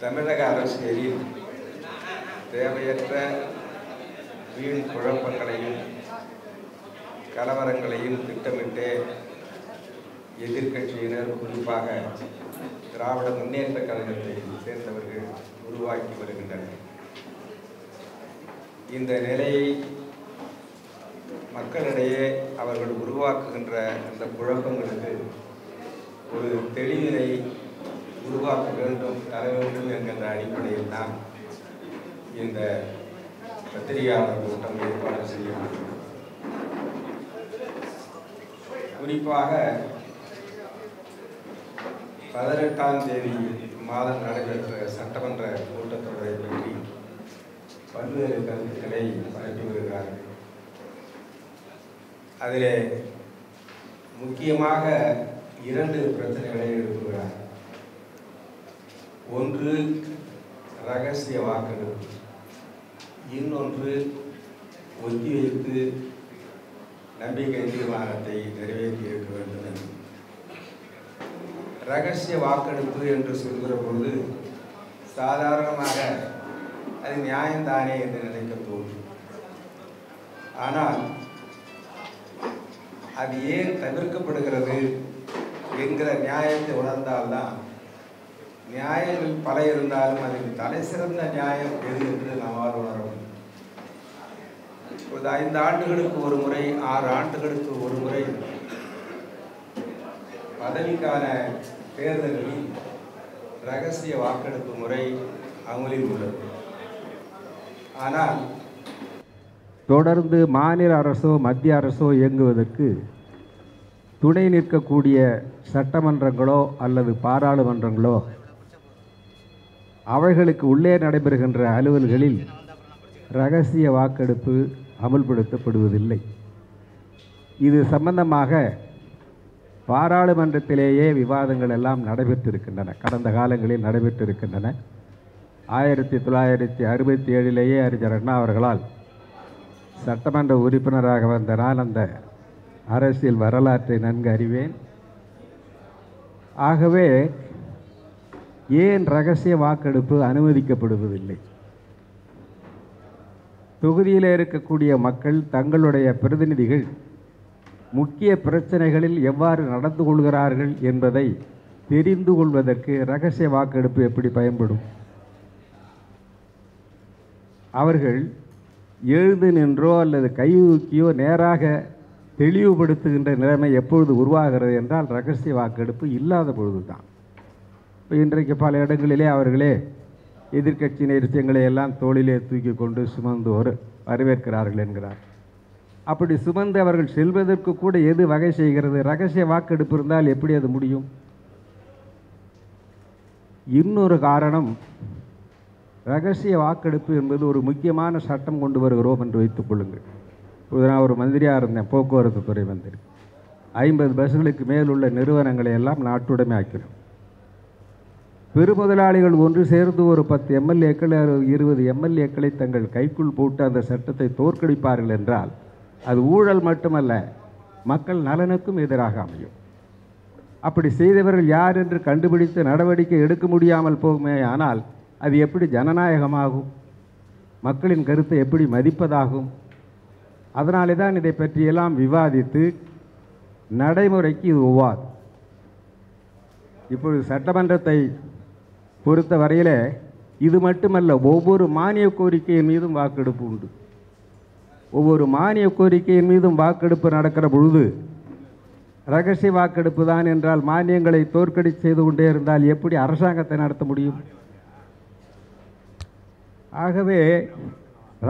தமிழக அரசியலில் தேவையற்ற வீண் குழப்பங்களையும் கலவரங்களையும் திட்டமிட்டு எதிர்க்கட்சியினர் குறிப்பாக திராவிட முன்னேற்ற கழகத்தை சேர்ந்தவர்கள் உருவாக்கி வருகின்றனர். இந்த நிலையை மக்களிடையே அவர்கள் உருவாக்குகின்ற அந்த குழப்பங்களுக்கு ஒரு தெளிவினை உருவாக்க வேண்டும் தர வேண்டும் என்கின்ற அடிப்படையில் தான் இந்த பத்திரிகையாளர் கூட்டம் ஏற்பாடு செய்யப்பட்டது. குறிப்பாக பதினெட்டாம் தேதி மாதம் நடைபெற்ற சட்டமன்ற கூட்டத்தொடரை பற்றி பல்வேறு கருத்துக்களை பரப்பி வருகிறார்கள். அதிலே முக்கியமாக இரண்டு பிரச்சனைகளை எழுப்புகிறார். ஒன்று ரகசிய வாக்கெடுப்பு இன்னொன்று ஒத்திவைத்து நம்பிக்கை தீர்மானத்தை நிறைவேற்றி இருக்க வேண்டும் என்று. ரகசிய வாக்கெடுப்பு என்று சொல்கிற பொழுது சாதாரணமாக அது நியாயம்தானே என்று நினைக்க தோன்றும். ஆனால் அது ஏன் தவிர்க்கப்படுகிறது என்கிற நியாயத்தை உணர்ந்தால்தான் நியாயங்கள் பல இருந்தாலும் அதில் தலை சிறந்த நியாயம் எது என்று நம்மால் உணர முடியும் ஒரு ஐந்து ஆண்டுகளுக்கு ஒரு முறை ஆறு ஆண்டுகளுக்கு ஒரு முறை பதவிக்கான தேர்தலில் ரகசிய வாக்கெடுப்பு முறை அமலில் உள்ளது. ஆனால் தொடர்ந்து மாநில அரசோ மத்திய அரசோ இயங்குவதற்கு துணை நிற்கக்கூடிய சட்டமன்றங்களோ அல்லது பாராளுமன்றங்களோ அவைகளுக்கு உள்ளே நடைபெறுகின்ற அலுவல்களில் ரகசிய வாக்கெடுப்பு அமுல்படுத்தப்படுவதில்லை. இது சம்பந்தமாக பாராளுமன்றத்திலேயே விவாதங்கள் எல்லாம் நடைபெற்றிருக்கின்றன. கடந்த காலங்களில் நடைபெற்றிருக்கின்றன. ஆயிரத்தி தொள்ளாயிரத்தி அறுபத்தி ஏழிலேயே அறிஞர் அண்ணா அவர்களால் சட்டமன்ற உறுப்பினராக வந்த நான் அந்த அரசியல் வரலாற்றை நன்கு அறிவேன். ஆகவே ஏன் ரகசிய வாக்கெடுப்பு அனுமதிக்கப்படுவதில்லை? தொகுதியில் இருக்கக்கூடிய மக்கள் தங்களுடைய பிரதிநிதிகள் முக்கிய பிரச்சனைகளில் எவ்வாறு நடந்து கொள்கிறார்கள் என்பதை தெரிந்து கொள்வதற்கு ரகசிய வாக்கெடுப்பு எப்படி பயன்படும்? அவர்கள் எழுந்து நின்றோ அல்லது கையூக்கியோ நேராக தெளிவுபடுத்துகின்ற நிலைமை எப்பொழுது உருவாகிறது என்றால் ரகசிய வாக்கெடுப்பு இல்லாத பொழுது தான் இன்றைக்கு பல இடங்களிலே அவர்களே எதிர்க்கட்சியினர் விஷயங்களை எல்லாம் தோளிலே தூக்கி கொண்டு சுமந்து ஒரு வரவேற்கிறார்கள் என்கிறார். அப்படி சுமந்து அவர்கள் செல்வதற்கு கூட எது வகை செய்கிறது? ரகசிய வாக்கெடுப்பு இருந்தால் எப்படி அது முடியும்? இன்னொரு காரணம் ரகசிய வாக்கெடுப்பு என்பது ஒரு முக்கியமான சட்டம் கொண்டு வருகிறோம் என்று வைத்துக் கொள்ளுங்கள். இப்போது நான் ஒரு மந்திரியாக இருந்தேன் போக்குவரத்து துறை மந்திரி. ஐம்பது பஸ்களுக்கு மேல் உள்ள நிறுவனங்களை எல்லாம் நாட்டுடைமை ஆக்கிறோம் பெருமுதலாளிகள் ஒன்று சேர்ந்து ஒரு பத்து எம்எல்ஏக்கள் இருபது எம்எல்ஏக்களை தங்கள் கைக்குள் போட்டு அந்த சட்டத்தை தோற்கடிப்பார்கள் என்றால் அது ஊழல் மட்டுமல்ல மக்கள் நலனுக்கும் எதிராக அமையும். அப்படி செய்தவர்கள் யார் என்று கண்டுபிடித்து நடவடிக்கை எடுக்க முடியாமல் போகுமே ஆனால் அது எப்படி ஜனநாயகமாகும்? மக்களின் கருத்தை எப்படி மதிப்பதாகும்? அதனாலே தான் இதை பற்றியெல்லாம் விவாதித்து நடைமுறைக்கு இது ஒவ்வாது இப்பொழுது சட்டமன்றத்தை பொறுத்த வரையில் இது மட்டுமல்ல ஒவ்வொரு மானிய கோரிக்கையின் மீதும் வாக்கெடுப்பு உண்டு. ஒவ்வொரு மானிய கோரிக்கையின் மீதும் வாக்கெடுப்பு நடக்கிற பொழுது ரகசிய வாக்கெடுப்பு தான் என்றால் மானியங்களை தோற்கடி செய்து கொண்டே இருந்தால் எப்படி அரசாங்கத்தை நடத்த முடியும்? ஆகவே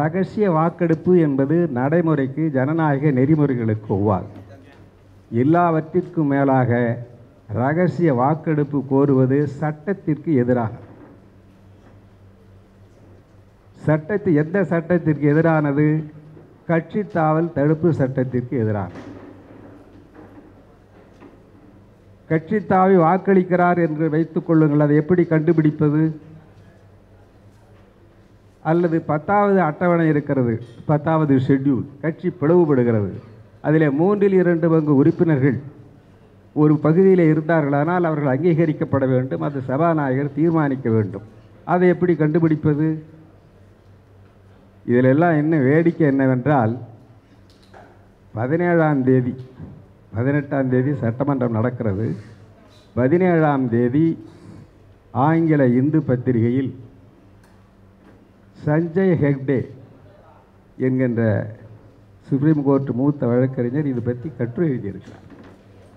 ரகசிய வாக்கெடுப்பு என்பது நடைமுறைக்கு ஜனநாயக நெறிமுறைகளுக்கு ஒவ்வாது. எல்லாவற்றிற்கும் மேலாக ரகசிய வாக்கெடுப்பு கோருவது சட்டத்திற்கு எதிராக. சட்டத்து எந்த சட்டத்திற்கு எதிரானது? கட்சி தாவல் தடுப்பு சட்டத்திற்கு எதிரானது கட்சி தாவி வாக்களிக்கிறார் என்று வைத்துக் கொள்ளுங்கள். அதை எப்படி கண்டுபிடிப்பது? அல்லது பத்தாவது அட்டவணை இருக்கிறது. பத்தாவது ஷெட்யூல் கட்சி பிளவுபடுகிறது. அதில் மூன்றில் இரண்டு பங்கு உறுப்பினர்கள். ஒரு பகுதியில் இருந்தார்களானால் அவர்கள் அங்கீகரிக்கப்பட வேண்டும் அது சபாநாயகர் தீர்மானிக்க வேண்டும். அதை எப்படி கண்டுபிடிப்பது? இதில் எல்லாம் என்ன வேடிக்கை என்னவென்றால் பதினேழாம் தேதி பதினெட்டாம் தேதி சட்டமன்றம் நடக்கிறது. பதினேழாம் தேதி ஆங்கில இந்து பத்திரிகையில் சஞ்சய் ஹெக்டே என்கின்ற சுப்ரீம் கோர்ட் மூத்த வழக்கறிஞர் இது பற்றி கற்று எழுதியிருக்கிறார்.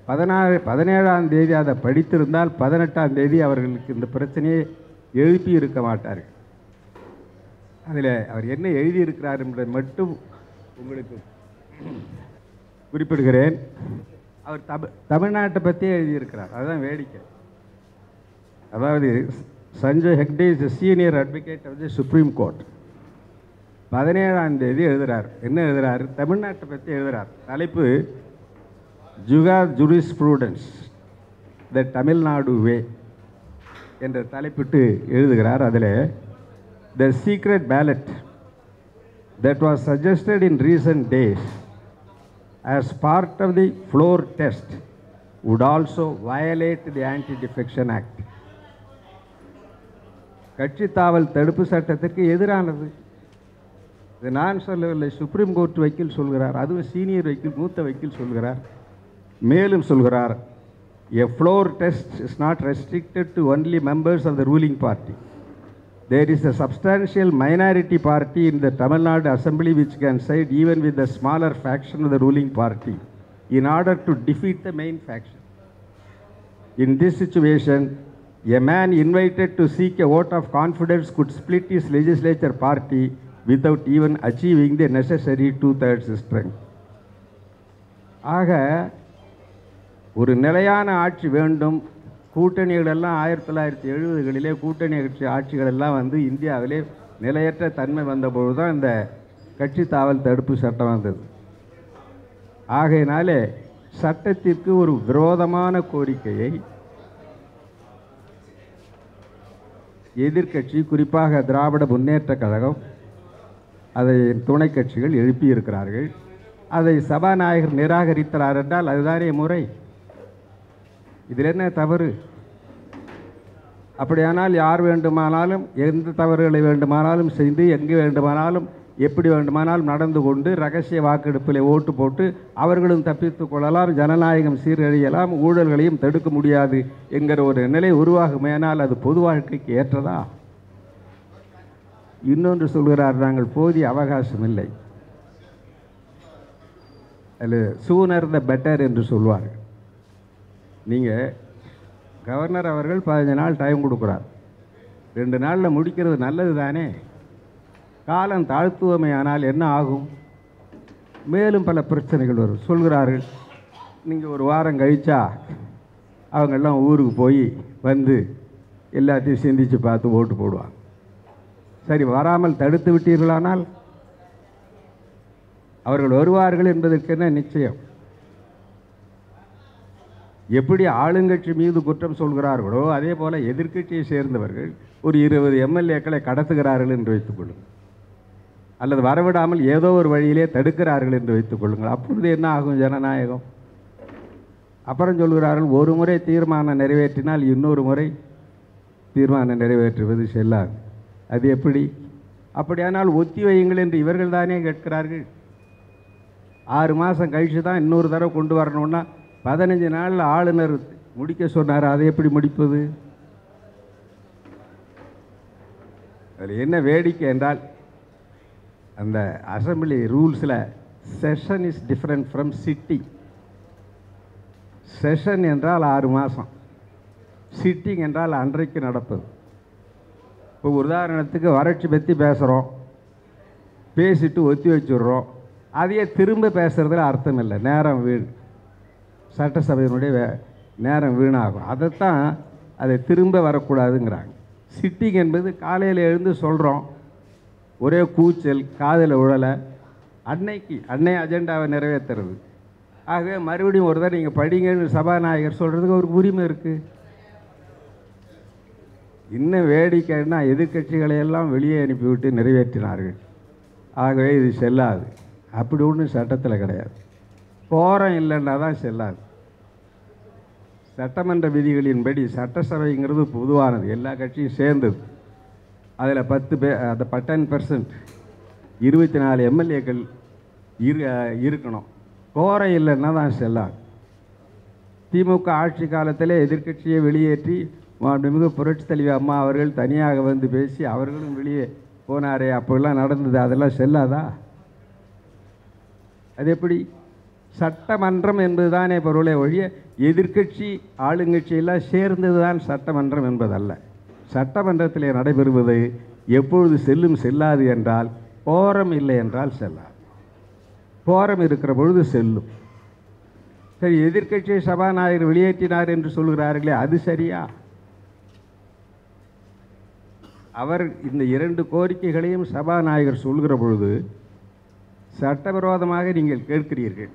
பதினாறு பதினேழாம் தேதி அதை படித்திருந்தால் பதினெட்டாம் தேதி அவர்களுக்கு இந்த பிரச்சனையை எழுப்பி இருக்க மாட்டார்கள். அதில் அவர் என்ன எழுதியிருக்கிறார் என்பதை மட்டும் உங்களுக்கு குறிப்பிடுகிறேன். அவர் தமிழ் தமிழ்நாட்டை பற்றியே எழுதியிருக்கிறார். அதுதான் வேடிக்கை. அதாவது Sanjay Hegde is senior advocate of the supreme court பதினேழாம் தேதி எழுதுகிறார் என்ன எழுதுகிறார் தமிழ்நாட்டை பற்றி எழுதுகிறார் தலைப்பு ஜுகா ஜுரிஸ்ப்ரூடன்ஸ் த தமிழ்நாடு வே என்ற தலைப்பிட்டு எழுதுகிறார். அதில் the secret ballot that was suggested in recent days as part of the floor test would also violate the Anti-Defection Act. கட்சி தாவல் தடுப்பு சட்டத்திற்கு எதிரானது. இது நான் சொல்லவில்லை சுப்ரீம் கோர்ட் வக்கீல் சொல்கிறார் அதுவும் சீனியர் வக்கீல் மூத்த வக்கீல் சொல்கிறார். மேலும் சொல்கிறார் a floor test is not restricted to only members of the ruling party There is a substantial minority party in the Tamil Nadu Assembly which can side even with the smaller faction of the ruling party in order to defeat the main faction. In this situation, a man invited to seek a vote of confidence could split his legislature party without even achieving the necessary two-thirds strength. ஆக ஒரு நிலையான ஆட்சி வேண்டும். கூட்டணிகளெல்லாம் ஆயிரத்தி தொள்ளாயிரத்தி எழுபதுகளிலே கூட்டணி கட்சி ஆட்சிகளெல்லாம் வந்து இந்தியாவிலே நிலையற்ற தன்மை வந்தபொழுது தான் இந்த கட்சி தாவல் தடுப்பு சட்டம் வந்தது. ஆகையினாலே சட்டத்திற்கு ஒரு விரோதமான கோரிக்கையை எதிர்க்கட்சி குறிப்பாக திராவிட முன்னேற்ற கழகம் அதை துணை கட்சிகள் எழுப்பியிருக்கிறார்கள். அதை சபாநாயகர் நிராகரித்தார் என்றால் அதுதானே முறை. இதில் என்ன தவறு? அப்படியானால் யார் வேண்டுமானாலும் எந்த தவறுகளை வேண்டுமானாலும் செய்து எங்கு வேண்டுமானாலும் எப்படி வேண்டுமானாலும் நடந்து கொண்டு ரகசிய வாக்கெடுப்பில் ஓட்டு போட்டு அவர்களும் தப்பித்துக் கொள்ளலாம் ஜனநாயகம் சீரழியலாம் ஊழல்களையும் தடுக்க முடியாது என்கிற ஒரு நிலை உருவாகுமேனால் அது பொது வாழ்க்கைக்கு ஏற்றதா? இன்னொன்று சொல்கிறார் நாங்கள் போதிய அவகாசம் இல்லை. அதில் சூனர் த பெட்டர் என்று சொல்வார்கள். நீங்கள் கவர்னர் அவர்கள் பதினஞ்சு நாள் டைம் கொடுக்குறார். ரெண்டு நாளில் முடிக்கிறது நல்லது தானே? காலம் தாழ்த்துவமையானால் என்ன ஆகும்? மேலும் பல பிரச்சனைகள் வரும். சொல்கிறார்கள் நீங்கள் ஒரு வாரம் கழிச்சா அவங்கெல்லாம் ஊருக்கு போய் வந்து எல்லாத்தையும் சிந்திச்சு பார்த்து ஓட்டு போடுவாங்க. சரி வராமல் தடுத்து விட்டீர்களானால்? அவர்கள் வருவார்கள் என்பதற்கு என்ன நிச்சயம்? எப்படி ஆளுங்கட்சி மீது குற்றம் சொல்கிறார்களோ அதே போல் எதிர்க்கட்சியை சேர்ந்தவர்கள் ஒரு இருபது எம்எல்ஏக்களை கடத்துகிறார்கள் என்று வைத்துக்கொள்ளுங்கள் அல்லது வரவிடாமல் ஏதோ ஒரு வழியிலே தடுக்கிறார்கள் என்று வைத்துக் கொள்ளுங்கள். அப்பொழுது என்ன ஆகும் ஜனநாயகம்? அப்புறம் சொல்கிறார்கள் ஒரு முறை தீர்மானம் நிறைவேற்றினால் இன்னொரு முறை தீர்மானம் நிறைவேற்றுவது செல்லாது. அது எப்படி? அப்படியானால் ஒத்தி வையுங்கள் என்று இவர்கள் தானே கேட்கிறார்கள். ஆறு மாதம் கழித்து தான் இன்னொரு தடவை கொண்டு வரணும்னா பதினஞ்சு நாளில் ஆளுநர் முடிக்க சொன்னார். அதை எப்படி முடிப்பது? அதில் என்ன வேடிக்கை என்றால் அந்த assembly ரூல்ஸில் session is different from sitting session என்றால் ஆறு மாதம் சிட்டிங் என்றால் அன்றைக்கு நடப்பது. இப்போ உதாரணத்துக்கு வறட்சி பற்றி பேசுகிறோம் பேசிட்டு ஒத்தி வச்சுடுறோம். அதையே திரும்ப பேசுகிறதுல அர்த்தம் இல்லை. நேரம் வீடு சட்டசபையினுடைய நேரம் வீணாகும். அதைத்தான் அதை திரும்ப வரக்கூடாதுங்கிறாங்க. சிட்டிங் என்பது காலையில் எழுந்து சொல்கிறோம் ஒரே கூச்சல் காதில் உழலை. அன்னைக்கு அன்னை அஜெண்டாவை நிறைவேற்றுறது. ஆகவே மறுபடியும் ஒரு தான் நீங்கள் படிங்கன்னு சபாநாயகர் சொல்கிறதுக்கு அவருக்கு உரிமை இருக்குது இன்னும் வேடிக்கைன்னா எதிர்க்கட்சிகளை எல்லாம் வெளியே அனுப்பிவிட்டு நிறைவேற்றினார்கள். ஆகவே இது செல்லாது. அப்படி ஒன்றும் சட்டத்தில் கிடையாது. போகிறோம் இல்லைன்னா தான் செல்லாது. சட்டமன்ற விதிகளின்படி சட்டசபைங்கிறது பொதுவானது. எல்லா கட்சியும் சேர்ந்தது. அதில் பத்து பே அந்த பட்டன் பர்சன்ட் இருபத்தி நாலு எம்எல்ஏக்கள் இரு இருக்கணும். கோரை இல்லைன்னா தான் செல்லாது. திமுக ஆட்சி காலத்தில் எதிர்க்கட்சியை வெளியேற்றி மிக புரட்சி தலைவி அம்மா அவர்கள் தனியாக வந்து பேசி அவர்களும் வெளியே போனாரே அப்போல்லாம் நடந்தது. அதெல்லாம் செல்லாதா? அது எப்படி? சட்டமன்றம் என்பதுதானே பொருளை ஒழிய எதிர்க்கட்சி ஆளுங்கட்சியெல்லாம் சேர்ந்தது தான் சட்டமன்றம் என்பதல்ல. சட்டமன்றத்தில் நடைபெறுவது எப்பொழுது செல்லும் செல்லாது என்றால் போரம் இல்லை என்றால் செல்லாது. போரம் இருக்கிற பொழுது செல்லும். சரி எதிர்க்கட்சியை சபாநாயகர் வெளியேற்றினார் என்று சொல்கிறார்களே அது சரியா? அவர் இந்த இரண்டு கோரிக்கைகளையும் சபாநாயகர் சொல்கிற பொழுது சட்டவிரோதமாக நீங்கள் கேட்கிறீர்கள்.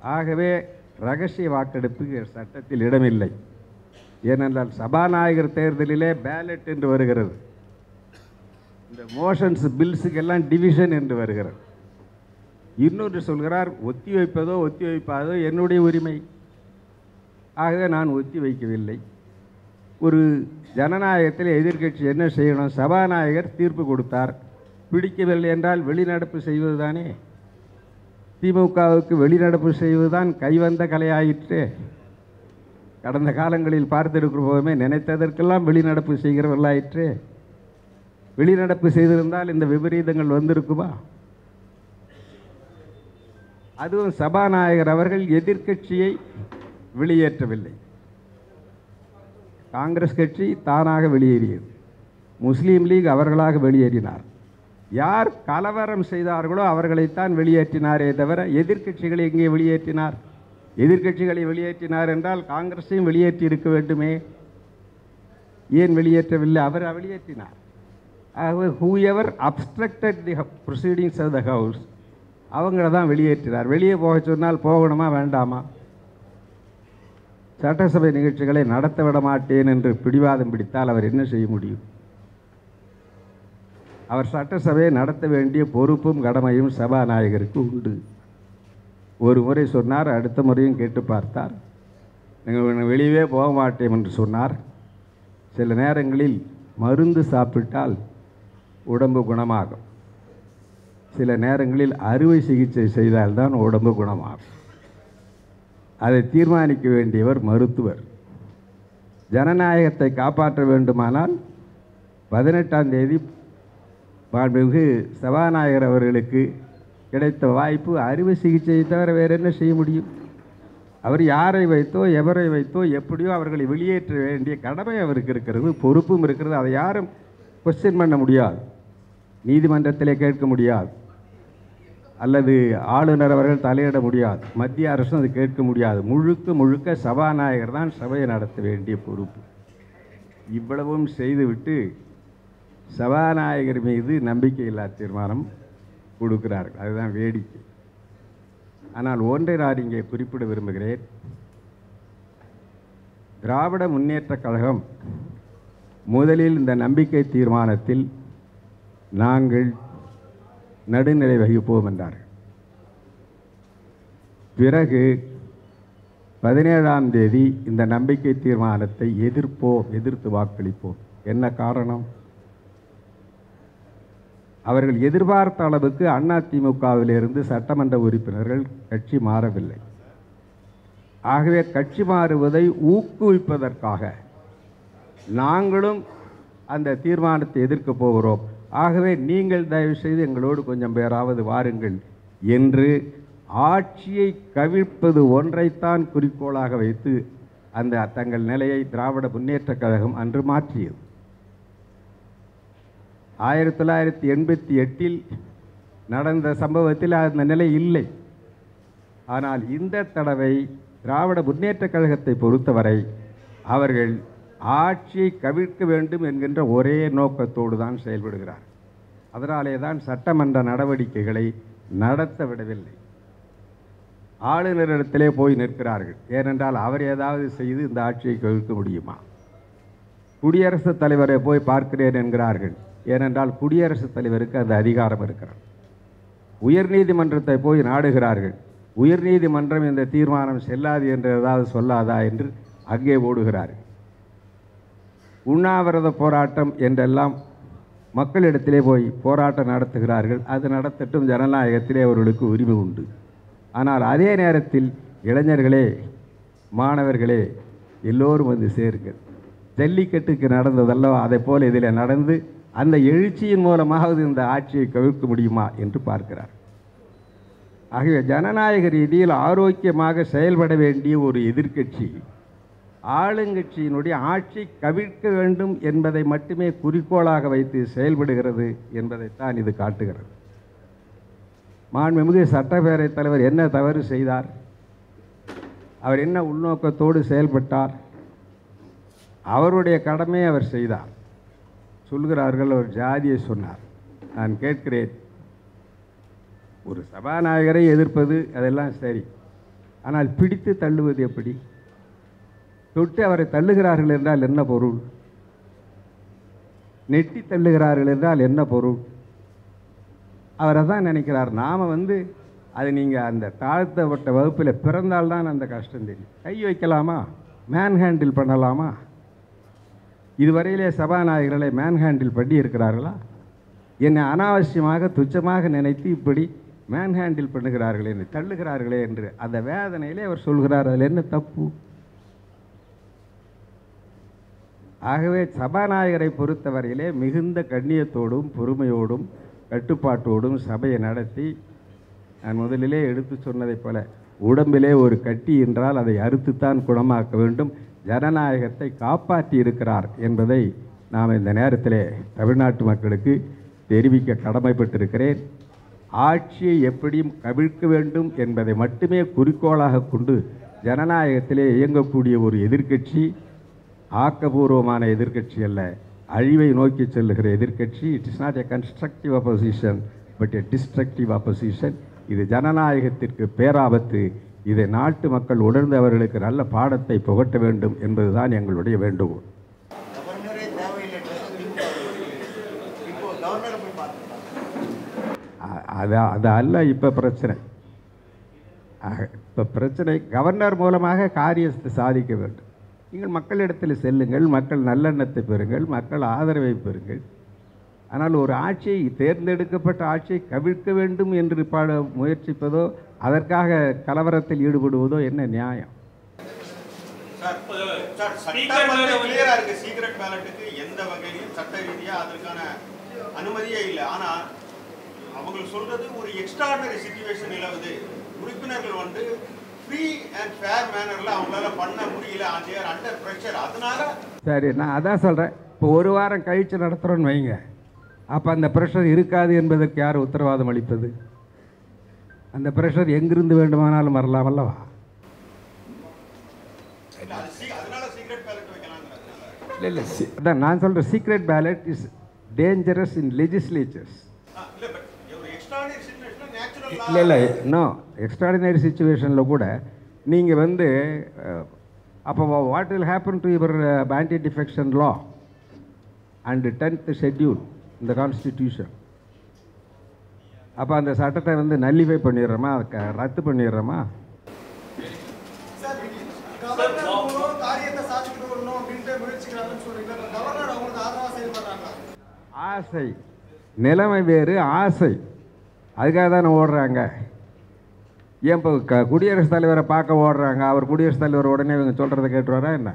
ஆகவே ரகசிய வாக்கெடுப்புக்கு சட்டத்தில் இடமில்லை. ஏனென்றால் சபாநாயகர் தேர்தலிலே பேலட் என்று வருகிறது. இந்த மோஷன்ஸ் பில்ஸுக்கெல்லாம் டிவிஷன் என்று வருகிறது. இன்னொன்று சொல்கிறார் ஒத்தி வைப்பதோ ஒத்தி வைப்பாதோ என்னுடைய உரிமை. ஆகவே நான் ஒத்தி வைக்கவில்லை. ஒரு ஜனநாயகத்தில் எதிர்க்கட்சி என்ன செய்யணும்? சபாநாயகர் தீர்ப்பு கொடுத்தார். பிடிக்கவில்லை என்றால் வெளிநடப்பு செய்வது தானே திமுகவுக்கு வெளிநடப்பு செய்வதுதான் கைவந்த கலையாயிற்று. கடந்த காலங்களில் பார்த்திருக்கிற போதுமே நினைத்ததற்கெல்லாம் வெளிநடப்பு செய்கிறவர்களாயிற்று. வெளிநடப்பு செய்திருந்தால் இந்த விபரீதங்கள் வந்திருக்குமா? அதுவும் சபாநாயகர் அவர்கள் எதிர்க்கட்சியை வெளியேற்றவில்லை. காங்கிரஸ் கட்சி தானாக வெளியேறியது. முஸ்லீம் லீக் அவர்களாக வெளியேறினார். யார் கலவரம் செய்தார்களோ அவர்களைத்தான் வெளியேற்றினாரே தவிர எதிர்க்கட்சிகளை எங்கே வெளியேற்றினார்? எதிர்க்கட்சிகளை வெளியேற்றினார் என்றால் காங்கிரஸையும் வெளியேற்றி இருக்க வேண்டுமே. ஏன் வெளியேற்றவில்லை? அவர் வெளியேற்றினார். ஆகவே whoever obstructed the proceedings of the house அவங்கள தான் வெளியேற்றினார். வெளியே போக சொன்னால் போகணுமா வேண்டாமா? சட்டசபை நிகழ்ச்சிகளை நடத்த விட மாட்டேன் என்று பிடிவாதம் பிடித்தால் அவர் என்ன செய்ய முடியும்? அவர் சட்டசபையை நடத்த வேண்டிய பொறுப்பும் கடமையும் சபாநாயகருக்கு உண்டு. ஒரு முறை சொன்னார் அடுத்த முறையும் கேட்டு பார்த்தார். நீங்கள் வெளியவே போக மாட்டேன் என்று சொன்னார். சில நேரங்களில் மருந்து சாப்பிட்டால் உடம்பு குணமாகும். சில நேரங்களில் அறுவை சிகிச்சை செய்தால்தான் உடம்பு குணமாகும். அதை தீர்மானிக்க வேண்டியவர் மருத்துவர். ஜனநாயகத்தை காப்பாற்ற வேண்டுமானால் பதினெட்டாம் தேதி மாண்புமிகு சபாநாயகர் அவர்களுக்கு கிடைத்த வாய்ப்பு அறுவை சிகிச்சையை தவிர வேறு என்ன செய்ய முடியும்? அவர் யாரை வைத்தோ எவரை வைத்தோ எப்படியோ அவர்களை வெளியேற்ற வேண்டிய கடமை அவருக்கு இருக்கிறது பொறுப்பும் இருக்கிறது. அதை யாரும் கொஸ்டின் பண்ண முடியாது நீதிமன்றத்திலே கேட்க முடியாது அல்லது ஆளுநர் அவர்கள் தலையிட முடியாது மத்திய அரசும் அது கேட்க முடியாது. முழுக்க முழுக்க சபாநாயகர் தான் சபையை நடத்த வேண்டிய பொறுப்பு. இவ்வளவும் செய்துவிட்டு சபாநாயகர் மீது நம்பிக்கையில்லா தீர்மானம் கொடுக்கிறார்கள். அதுதான் வேடிக்கை. ஆனால் ஒன்றை நான் இங்கே குறிப்பிட விரும்புகிறேன். திராவிட முன்னேற்றக் கழகம் முதலில் இந்த நம்பிக்கை தீர்மானத்தில் நாங்கள் நடுநிலை வகிப்போம் என்றார்கள். பிறகு பதினேழாம் தேதி இந்த நம்பிக்கை தீர்மானத்தை எதிர்ப்போம் எதிர்த்து வாக்களிப்போம். என்ன காரணம்? அவர்கள் எதிர்பார்த்த அளவுக்கு அதிமுகவிலிருந்து சட்டமன்ற உறுப்பினர்கள் கட்சி மாறவில்லை. ஆகவே கட்சி மாறுவதை ஊக்குவிப்பதற்காக நாங்களும் அந்த தீர்மானத்தை எதிர்க்கப் போகிறோம். ஆகவே நீங்கள் தயவு செய்து எங்களோடு கொஞ்சம் பேராவது வாருங்கள் என்று ஆட்சியை கவிழ்ப்பது ஒன்றைத்தான் குறிக்கோளாக வைத்து அந்த தங்கள் நிலையை திராவிட முன்னேற்றக் கழகம் அன்று மாற்றியது. ஆயிரத்தி தொள்ளாயிரத்தி எண்பத்தி எட்டில் நடந்த சம்பவத்தில் அந்த நிலை இல்லை. ஆனால் இந்த தடவை திராவிட முன்னேற்றக் கழகத்தை பொறுத்தவரை அவர்கள் ஆட்சியை கவிழ்க்க வேண்டும் என்கின்ற ஒரே நோக்கத்தோடு தான் செயல்படுகிறார். அதனாலே தான் சட்டமன்ற நடவடிக்கைகளை நடத்த விடவில்லை. ஆளுநரிடத்திலே போய் நிற்கிறார்கள். ஏனென்றால் அவர் ஏதாவது செய்து இந்த ஆட்சியை கவிழ்க்க முடியுமா? குடியரசுத் தலைவரை போய் பார்க்கிறேன் என்கிறார்கள். ஏனென்றால் குடியரசுத் தலைவருக்கு அந்த அதிகாரம் இருக்கிறது. உயர்நீதிமன்றத்தை போய் நாடுகிறார்கள். உயர்நீதிமன்றம் இந்த தீர்மானம் செல்லாது என்று ஏதாவது சொல்லாதா என்று அங்கே ஓடுகிறார்கள். உண்ணாவிரத போராட்டம் என்றெல்லாம் மக்களிடத்திலே போய் போராட்டம் நடத்துகிறார்கள். அது நடத்தட்டும் ஜனநாயகத்திலே அவர்களுக்கு உரிமை உண்டு. ஆனால் அதே நேரத்தில் இளைஞர்களே மாணவர்களே எல்லோரும் வந்து சேருங்கள் ஜல்லிக்கட்டுக்கு நடந்ததல்லவா? அதை போல் இதில் நடந்து அந்த எழுச்சியின் மூலமாவது இந்த ஆட்சியை கவிழ்க்க முடியுமா என்று பார்க்கிறார். ஆகவே ஜனநாயக ரீதியில் ஆரோக்கியமாக செயல்பட வேண்டிய ஒரு எதிர்க்கட்சி ஆளுங்கட்சியினுடைய ஆட்சி கவிழ்க்க வேண்டும் என்பதை மட்டுமே குறிக்கோளாக வைத்து செயல்படுகிறது என்பதைத்தான் இது காட்டுகிறது. மாண்புமிகு சட்டப்பேரவைத் தலைவர் என்ன தவறு செய்தார்? அவர் என்ன உள்நோக்கத்தோடு செயல்பட்டார்? அவருடைய கடமையை அவர் செய்தார். சொல்கிறார்கள் ஒரு ஜாதியை சொன்னார். நான் கேட்கிறேன் ஒரு சபாநாயகரை எதிர்ப்பது அதெல்லாம் சரி. ஆனால் பிடித்து தள்ளுவது எப்படி? தொட்டு அவரை தள்ளுகிறார்கள் என்றால் என்ன பொருள்? நெட்டி தள்ளுகிறார்கள் என்றால் என்ன பொருள்? அவரை தான் நினைக்கிறார் நாம் வந்து அது நீங்கள் அந்த தாழ்த்தப்பட்ட வகுப்பில் பிறந்தால்தான் அந்த கஷ்டம் தெரியும். கை வைக்கலாமா? மேன் ஹேண்டில் பண்ணலாமா? இதுவரையிலே சபாநாயகர்களை மேன்ஹேண்டில் பண்ணி இருக்கிறார்களா என்னை அனாவசியமாக துச்சமாக நினைத்து இப்படி மேன்ஹேண்டில் பண்ணுகிறார்களே என்று தள்ளுகிறார்களே என்று அந்த வேதனையிலே அவர் சொல்கிறார் அதில் என்ன தப்பு? ஆகவே சபாநாயகரை பொறுத்தவரையிலே மிகுந்த கண்ணியத்தோடும் பொறுமையோடும் கட்டுப்பாட்டோடும் சபையை நடத்தி நான் முதலிலே எடுத்து சொன்னதைப் போல உடம்பிலே ஒரு கட்டி என்றால் அதை அறுத்துத்தான் குணமாக்க வேண்டும். ஜனநாயகத்தை காப்பாற்றி இருக்கிறார் என்பதை நாம் இந்த நேரத்திலே தமிழ்நாட்டு மக்களுக்கு தெரிவிக்க கடமைப்பட்டிருக்கிறேன். ஆட்சியை எப்படியும் கவிழ்க்க வேண்டும் என்பதை மட்டுமே குறிக்கோளாக கொண்டு ஜனநாயகத்திலே இயங்கக்கூடிய ஒரு எதிர்க்கட்சி ஆக்கபூர்வமான எதிர்க்கட்சி அல்ல அழிவை நோக்கி செல்லுகிற எதிர்க்கட்சி. It is not a constructive opposition but a destructive opposition இது ஜனநாயகத்திற்கு பேராபத்து இதை நாட்டு மக்கள் உணர்ந்து அவர்களுக்கு நல்ல பாடத்தை புகட்ட வேண்டும் என்பதுதான் எங்களுடைய வேண்டுகோள். அது அது அல்ல இப்போ பிரச்சனை. இப்போ பிரச்சனை கவர்னர் மூலமாக காரியத்தை சாதிக்க வேண்டும். நீங்கள் மக்களிடத்தில் செல்லுங்கள் மக்கள் நல்லெண்ணத்தை பெறுங்கள் மக்கள் ஆதரவை பெறுங்கள். ஆனால் ஒரு ஆட்சியை தேர்ந்தெடுக்கப்பட்ட ஆட்சியை கவிழ்க்க வேண்டும் என்று பாட முயற்சிப்பதோ அதற்காக கலவரத்தில் ஈடுபடுவதோ என்ன நியாயம்? சார் சார் Speaker சட்டம் மேல வந்து வந்து- கிளியரா இருக்கு. சீக்ரெட் பேலட்டுக்கு எந்த வகையிலும் சட்ட ரீதியா அதற்கான அனுமதியே இல்லை. ஆனா அவங்க சொல்றது ஒரு எக்ஸ்ட்ராடனரி சுச்சுவேஷன் நிலவுது உறுப்பினர்கள் வந்து ஃப்ரீ அண்ட் ஃபேர் மேனர்ல அவங்களால பண்ண முடியல. தேர் அண்டர் ப்ரெஷர் அதனால சரி நான் அதான் சொல்கிறேன் இப்போ ஒரு வாரம் கழித்து நடத்துகிறோன்னு வைங்க. அப்போ அந்த ப்ரெஷர் இருக்காது என்பதற்கு யார் உத்தரவாதம் அளிப்பது? அந்த ப்ரெஷர் எங்கிருந்து வேண்டுமானாலும் வரலாம் அல்லவா? இல்ல அது சீ- அதனால சீக்ரெட் பேலட் வைக்கலாங்கிறதுனால இல்லை அதான் நான் சொல்கிறேன் secret ballot is dangerous in legislatures இல்ல இல்லை இல்லை நோ எக்ஸ்ட்ராடினரி சுச்சுவேஷனில் கூட நீங்கள் வந்து அப்போ what will happen to your anti defection law and tenth schedule இந்த கான்ஸ்டிடியூஷன் அப்போ அந்த சட்டத்தை வந்து நல்லிஃபை பண்ணிடுறோமா? க- ரத்து பண்ணிடுறோமா? கவர்னர் கவர்னர் ஆசை. நிலைமை வேறு ஆசை. அதுக்காக தானே ஓடுறாங்க. ஏன் இப்போ க குடியரசுத் தலைவரை பார்க்க ஓடுறாங்க? அவர் குடியரசுத் தலைவர் உடனே இவங்க சொல்கிறத கேட்டுருவாரா என்ன?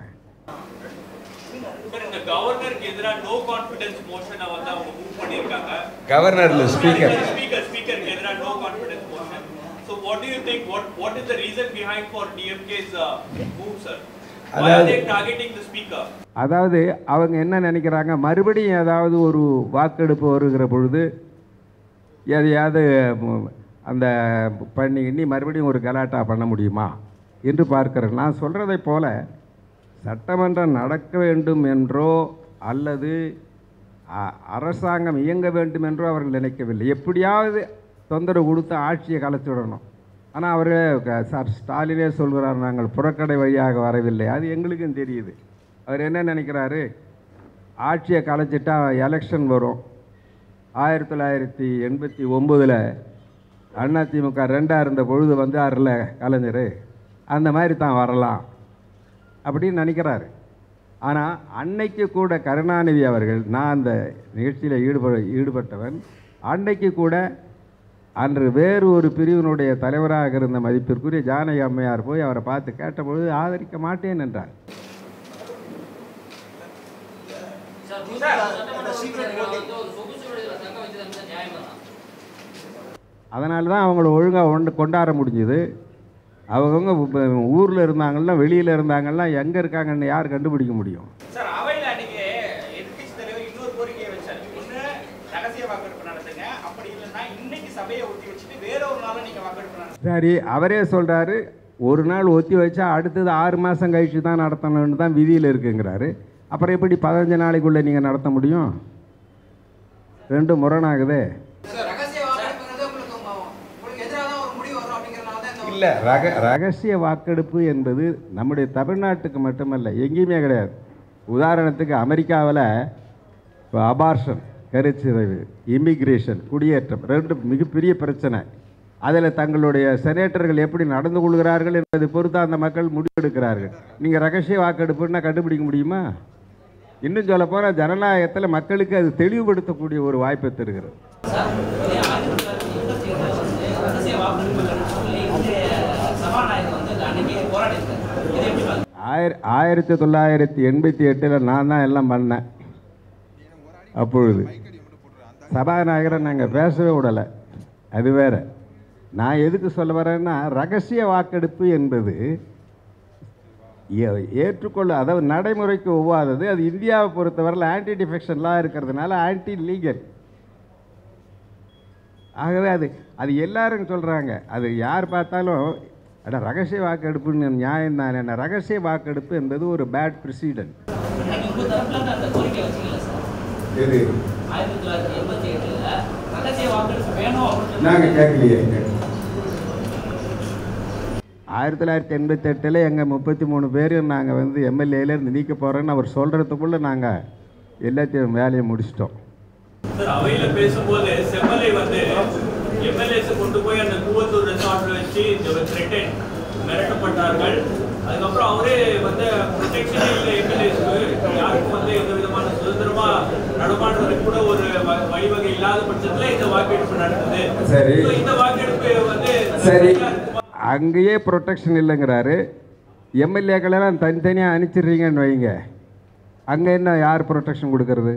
சார் இந்த கவர்னருக்கு எதிராக நோ கான்ஃபிடன்ஸ் மோஷனை வந்து அவங்க மூவ் பண்ணியிருக்காங்க கவர்னர்ல ஸ்பீக்கர் ஸ்பீக்கர் ஸ்பீக்கருக்கு எதிராக no confidence motion so what do you what what is the reason behind for DMK's move sir Why are அதாவது- they targeting the speaker? அதாவது அவங்க என்ன நினைக்கிறாங்க? மறுபடியும் ஏதாவது ஒரு வாக்கெடுப்பு வருகிற பொழுது எதையாவது அந்த பண்ணி எண்ணி மறுபடியும் ஒரு கலாட்டா பண்ண முடியுமா? என்று பார்க்கிறேன் நான் சொல்கிறதை போல சட்டமன்றம் நடக்க வேண்டும் என்றோ அல்லது அரசாங்கம் இயங்க வேண்டும் என்றோ அவர்கள் நினைக்கவில்லை. எப்படியாவது தொந்தரவு கொடுத்து ஆட்சியை கலைச்சு விடணும் ஆனால் அவர் சார் ஸ்டாலினே சொல்கிறார் நாங்கள் புறக்கடை வழியாக வரவில்லை. அது எங்களுக்கும் தெரியுது. அவர் என்ன நினைக்கிறாரு? ஆட்சியை கலைச்சிட்டா எலெக்ஷன் வரும். ஆயிரத்தி தொள்ளாயிரத்தி எண்பத்தி ஒம்போதில் அதிமுக ரெண்டாக இருந்த பொழுது வந்தார்ல கலைஞர். அந்த மாதிரி தான் வரலாம் அப்படின்னு நினைக்கிறாரு. ஆனால் அன்னைக்கு கூட கருணாநிதி அவர்கள் நான் அந்த நிகழ்ச்சியில் ஈடுபட ஈடுபட்டவன் அன்னைக்கு கூட அன்று வேறு ஒரு பிரிவினுடைய தலைவராக இருந்த மதிப்பிற்குரிய ஜானகி அம்மையார் போய் அவரை பார்த்து கேட்டபொழுது ஆதரிக்க மாட்டேன் என்றார். தான் அதனால தான் அவங்கள ஒழுங்காக ஒன்று கொண்டாட முடிஞ்சுது. அவங்கவுங்க ஊரில் இருந்தாங்கன்னா வெளியில் இருந்தாங்கன்னா எங்கே இருக்காங்கன்னு யார் கண்டுபிடிக்க முடியும் சார் அவையில் அன்னைக்கு எதிர்கட்சி தலைவர் இன்னொரு கோரிக்கையை வச்சார் ஒன்று ரகசிய வாக்கெடுப்பு நடத்துங்க அப்படி இல்லைன்னா இன்னைக்கு சபையை ஒத்தி வச்சுட்டு வேற ஒரு நாள் நீங்க வாக்கெடுப்பு நடத்துங்க சரி அவரே சொல்கிறாரு ஒரு நாள் ஒத்தி வச்சா அடுத்தது ஆறு மாதம் கழிச்சு தான் நடத்தணும்னு தான் விதியில் இருக்குங்கிறாரு. அப்புறம் எப்படி பதினஞ்சு நாளைக்குள்ளே நீங்கள் நடத்த முடியும்? ரெண்டும் முரணாகுதே. இல்லை ரக ரகசிய வாக்கெடுப்பு என்பது நம்முடைய தமிழ்நாட்டுக்கு மட்டுமல்ல எங்கேயுமே கிடையாது. உதாரணத்துக்கு அமெரிக்காவில் அபார்ஷன் கருச்சிதைவு இமிக்ரேஷன் குடியேற்றம் ரெண்டு மிகப்பெரிய பிரச்சனை. அதில் தங்களுடைய செனேட்டர்கள் எப்படி நடந்து கொள்கிறார்கள் என்பதை பொறுத்து அந்த மக்கள் முடிவெடுக்கிறார்கள். நீங்கள் ரகசிய வாக்கெடுப்புன்னா கண்டுபிடிக்க முடியுமா? இன்னும் சொல்ல போனால் ஜனநாயகத்தில் மக்களுக்கு அது தெளிவுபடுத்தக்கூடிய ஒரு வாய்ப்பை தருகிறது. ஆயிர ஆயிரத்தி தொள்ளாயிரத்தி எண்பத்தி எட்டில் நான் தான் எல்லாம் பண்ணேன். அப்பொழுது. சபாநாயகரை நாங்கள் பேசவே விடலை. அது வேற. நான் எதுக்கு சொல்ல வரேன்னா ரகசிய வாக்கெடுப்பு என்பது ஏற்றுக்கொள்ள அதாவது நடைமுறைக்கு ஒவ்வாதது. அது இந்தியாவை பொறுத்தவரையில் ஆன்டி டிஃபெக்ஷன்லாம் இருக்கிறதுனால ஆன்டி லீகல் ஆகவே அது அது எல்லாரும் சொல்கிறாங்க அது யார் பார்த்தாலும் அட ரகசிய வாக்கெடுப்புன்னு நியாயம் தானே என்ன ரகசிய வாக்கெடுப்பு என்பது ஒரு பேட் ப்ரிசிடென்ட் அன்னைக்கு உங்க தரப்புல இருந்து அந்த கோரிக்கை வச்சீங்கல்ல சார் இது ஆயிரத்தி தொள்ளாயிரத்தி எண்பத்தி எட்டுல ரகசிய வாக்கெடுப்பு வேணும் அப்படின்னு சொல்லி நாங்கள் கேட்கலையே ஆயிரத்தி தொள்ளாயிரத்தி எண்பத்தெட்டில் எங்கள் முப்பத்தி மூணு பேரும் நாங்கள் வந்து எம்எல்ஏலேருந்து நீக்க போகிறோன்னு அவர் சொல்கிறதுக்குள்ளே நாங்கள் எல்லாத்தையும் வேலையை முடிச்சிட்டோம் சார் அவையில பேசும்போது செம்மலை வந்து எம்எல்ஏஸ் கொண்டு போய் அந்த கூவத்தூர் ரெசார்ட்ல வச்சு த்ரெட்டன் மிரட்டப்பட்டார்கள் அதுக்கப்புறம் அவரே வந்து ப்ரொடெக்ஷனே இல்லை எம்எல்ஏஸ்க்கு யாருக்கும் வந்து எந்த விதமான சுதந்திரமா நடமாடுறதுக்கு கூட ஒரு வழிவகை இல்லாத பட்சத்துல இந்த வாக்கெடுப்பு. So, இந்த வாக்கெடுப்பு வந்து சரி சரியா இருக்குமா? அங்கேயே ப்ரொடெக்ஷன் இல்லைங்கிறாரு. எம்எல்ஏக்களெல்லாம் தனித்தனியாக அனுப்பிச்சிடுறீங்கன்னு வைங்க. அங்கே என்ன யார் ப்ரொடெக்ஷன் கொடுக்கறது?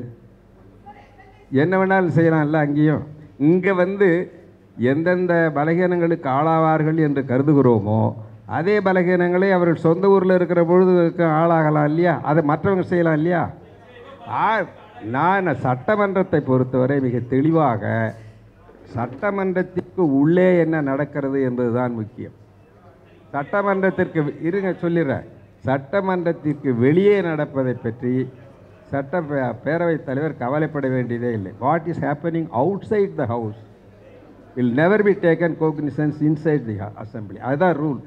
என்ன வேணாலும் செய்யலாம்ல அங்கேயும். இங்கே வந்து எந்தெந்த பலகீனங்களுக்கு ஆளாவார்கள் என்று கருதுகிறோமோ அதே பலகீனங்களை அவர்கள் சொந்த ஊரில் இருக்கிற பொழுது ஆளாகலாம் இல்லையா? அதை மற்றவங்க செய்யலாம் இல்லையா? ஆ நான் சட்டமன்றத்தை பொறுத்தவரை மிக தெளிவாக சட்டமன்றத்திற்கு உள்ளே என்ன நடக்கிறது என்பதுதான் முக்கியம். சட்டமன்றத்திற்கு இருங்க சொல்லிடுறேன். சட்டமன்றத்திற்கு வெளியே நடப்பதை பற்றி சட்ட பே- பேரவைத் தலைவர் கவலைப்பட வேண்டியதே இல்லை. What is happening outside the house will never be taken cognizance inside the assembly அதுதான் ரூல்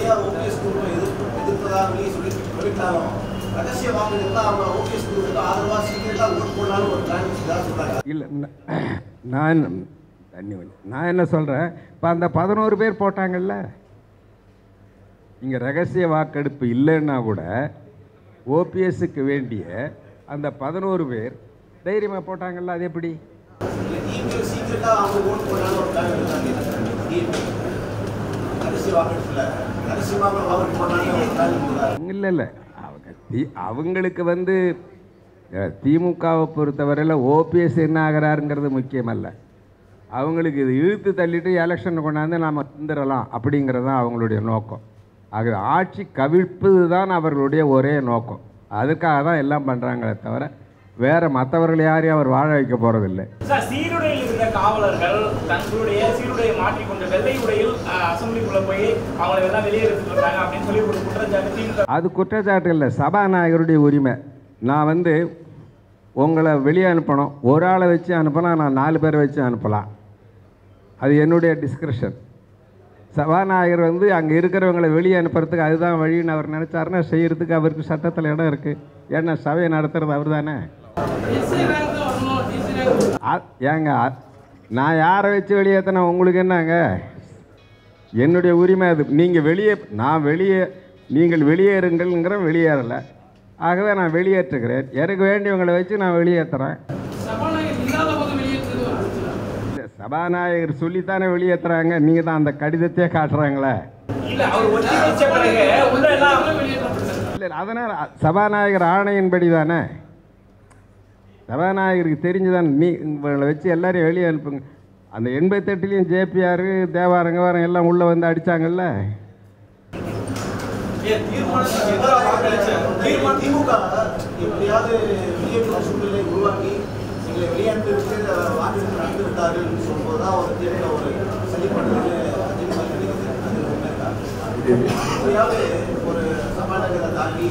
ஓபிஎஸ் குழுவை எதிர்ப்பதாக வெளியே சொல்லி சொல்லிட்டாலும் இல்லை நான் தண்ணி. நான் என்ன சொல்கிறேன் இப்போ அந்த பதினோரு பேர் போட்டாங்கல்ல? இங்கே ரகசிய வாக்கெடுப்பு இல்லைன்னா கூட ஓபிஎஸ்க்கு வேண்டிய அந்த பதினோரு பேர் தைரியமாக போட்டாங்கல்ல அது எப்படி? இல்லை இல்லை. அவங்களுக்கு வந்து திமுகவை பொறுத்தவரையில் ஓபிஎஸ் என்ன ஆகிறாருங்கிறது முக்கியமல்ல. அவங்களுக்கு இது இழுத்து தள்ளிட்டு எலெக்ஷன் கொண்டாந்து நாம் தந்துடலாம் அப்படிங்கிறது தான் அவங்களுடைய நோக்கம். ஆகவே ஆட்சி கவிழ்ப்பது தான் அவர்களுடைய ஒரே நோக்கம். அதுக்காக தான் எல்லாம் பண்ணுறாங்களே தவிர வேறு மற்றவர்கள் யாரையும் அவர் வாழ வைக்க போகிறதில்லை சார் சீருடையில் இருந்த காவலர்கள் தங்களுடைய சீருடையை மாற்றிக்கொண்டு வெள்ளை உடையில் அசெம்பிளிக்குள்ள போய் அவங்களை எல்லாம் வெளியேறதுக்கு வந்தாங்க அப்படின்னு சொல்லி ஒரு குற்றச்சாட்டு அது குற்றச்சாட்டு இல்லை சபாநாயகருடைய உரிமை. நான் வந்து உங்களை வெளியே அனுப்பணும். ஒரு ஆளை வச்சு அனுப்பலாம் நான் நாலு பேரை வச்சு அனுப்பலாம். அது என்னுடைய டிஸ்கிரிப்ஷன் சபாநாயகர் வந்து அங்கே இருக்கிறவங்களை வெளியே அனுப்புறதுக்கு அதுதான் வழின்னு அவர் நினச்சாருன்னா செய்கிறதுக்கு அவருக்கு சட்டத்தில் இடம் இருக்குது ஏன்னா சபையை நடத்துறது அவர் தானே ஏங்க நான் யாரை வச்சு வெளியேற்றினா உங்களுக்கு என்னங்க? என்னுடைய உரிமை அது. நீங்கள் வெளியே நான் வெளியே நீங்கள் வெளியேறுங்கள்ங்கிற வெளியேறலை. ஆகவே நான் வெளியேற்றுகிறேன். எனக்கு வேண்டியவங்களை வச்சு நான் வெளியேற்றுறேன் சபாநாயகர் சொல்லித்தானே வெளியேற்றுறாங்க நீங்கள் தான் அந்த கடிதத்தையே காட்டுறாங்களே. இல்லை அதனால் சபாநாயகர் ஆணையின்படி தானே? சபாநாயகருக்கு தெரிஞ்சுதான் நீ இவங்களை வச்சு எல்லாரையும் வெளியே அனுப்புங்க. அந்த எண்பத்தெட்டுலேயும் ஜேபிஆர் தேவாரங்கவாரம் எல்லாம் உள்ளே வந்து அடித்தாங்கல்ல ஒரு சபாநகரை தாண்டி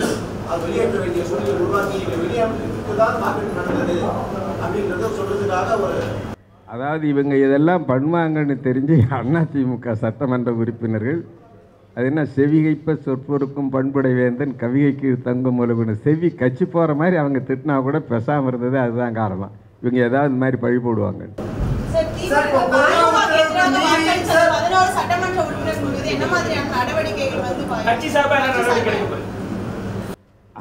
அது வெளியேற்ற வேண்டிய சூழ்நிலை உருவாக்கி வெளியேற்றிட்டு தான் வாக்கு நடந்தது அப்படின்றத சொல்றதுக்காக ஒரு அதாவது இவங்க இதெல்லாம் பண்ணுவாங்கன்னு தெரிஞ்சு அதிமுக சட்டமன்ற உறுப்பினர்கள் அது என்ன செவிகைப்ப சொற்பொருக்கும் பண்புடை வேந்தன் கவிகைக்கு தங்கும் உலகுன்னு செவி கச்சி போகிற மாதிரி அவங்க திட்டினா கூட பேசாமல் இருந்தது அதுதான் காரணம். இவங்க ஏதாவது இந்த மாதிரி பழி போடுவாங்க. சட்டமன்ற உறுப்பினர்கள் மீது என்ன மாதிரியான நடவடிக்கைகள் வந்து பா- கட்சி சார்பாக என்ன நடவடிக்கை எடுக்கப்படும்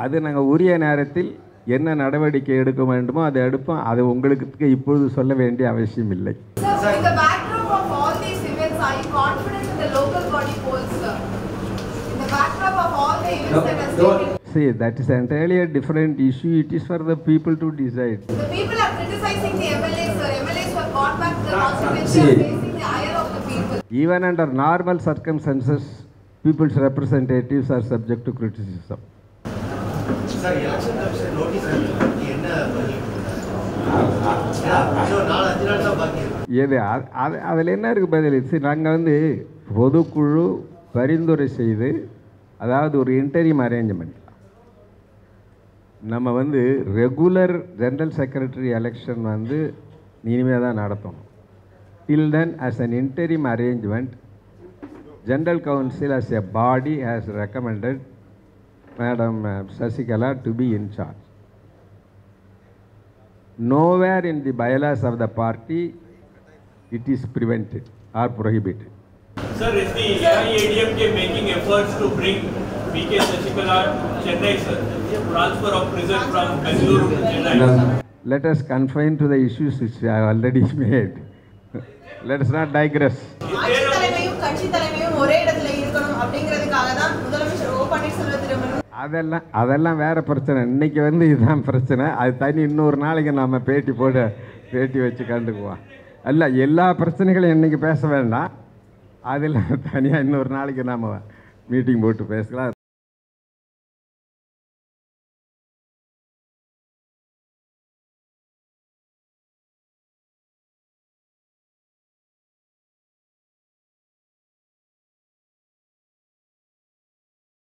அது நாங்கள் உரிய நேரத்தில் என்ன நடவடிக்கை எடுக்க வேண்டுமோ அதை எடுப்போம் அது உங்களுக்கு இப்பொழுது சொல்ல வேண்டிய அவசியம் இல்லை Sir, in the backdrop of all these events, are you confident in the local body polls, sir? In the backdrop of all the events that are taken, See, that is entirely a different issue. It is for the people to decide. the people are criticizing the MLAs, sir. MLAs have gone back to the constituency are facing the ire of the people. Even under normal circumstances, people's representatives are subject to criticism. எது அது- அதில் என்ன இருக்குது பதில்? சரி நாங்கள் வந்து பொதுக்குழு பரிந்துரை செய்து அதாவது ஒரு இன்டரிம் அரேஞ்ச்மெண்ட் நம்ம வந்து ரெகுலர் ஜென்ரல் செக்ரட்டரி எலெக்ஷன் வந்து இனிமேல் தான் நடத்தணும். Till then as an interim arrangement general council as a body has recommended Madam Sasikala to be in charge nowhere in the bylaws of the party it is prevented or prohibited Sir, is the AIADMK making efforts to bring PK Sasikala to Chennai, sir? Transfer of prison from Bengaluru to Chennai. let us confine to the issues which I have already made let us not digress ஆட்சி தலைமையும் கட்சி தலைமையும் ஒரே இடத்துல இருக்கணும் அப்படிங்கிறதுக்காக தான் முதலமைச்சர் ஓ பன்னீர்செல்வத்திடம் அதெல்லாம் அதெல்லாம் வேறு பிரச்சனை. இன்றைக்கி வந்து இதுதான் பிரச்சனை. அது தனி இன்னொரு நாளைக்கு நாம் பேட்டி போட பேட்டி வச்சு கண்டுக்குவோம் அல்ல எல்லா பிரச்சனைகளும் இன்றைக்கி பேச வேண்டாம். அதில் தனியாக இன்னொரு நாளைக்கு நாம் மீட்டிங் போட்டு பேசலாம்.